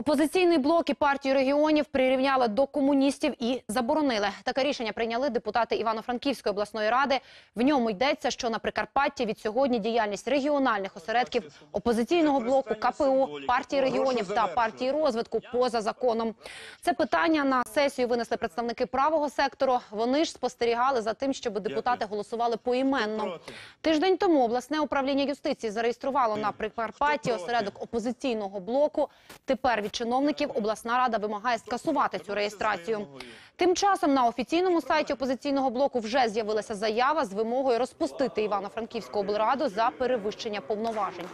Опозиційний блок і партію регіонів прирівняли до комуністів і заборонили. Таке рішення прийняли депутати Івано-Франківської обласної ради. В ньому йдеться, що на Прикарпатті від сьогодні діяльність регіональних осередків опозиційного блоку, КПО, партії регіонів та партії розвитку поза законом. Це питання на сесію винесли представники правого сектору. Вони ж спостерігали за тим, щоб депутати голосували поіменно. Тиждень тому обласне управління юстиції зареєструвало на Прикарпатті осередок опозиційного блоку. Тепер від чиновників обласна рада вимагає скасувати цю реєстрацію. Тим часом на офіційному сайті опозиційного блоку вже з'явилася заява з вимогою розпустити Івано-Франківську облраду за перевищення повноважень.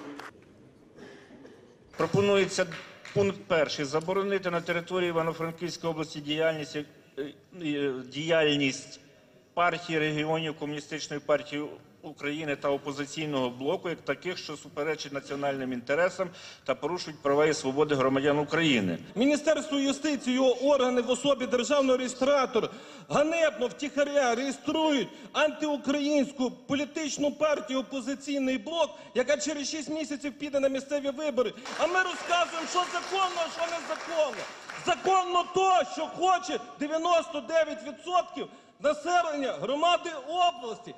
Пропонується пункт перший заборонити на території Івано-Франківської області діяльність, е, е, діяльність партії регіонів Комуністичної партії України та опозиційного блоку як таких, що суперечать національним інтересам та порушують права і свободи громадян України. Міністерство юстиції, його органи в особі державного реєстратора ганебно втіхаря реєструють антиукраїнську політичну партію опозиційний блок, яка через 6 місяців піде на місцеві вибори. А ми розказуємо, що законно, а що незаконно. Законно то, що хоче 99% населення громади області.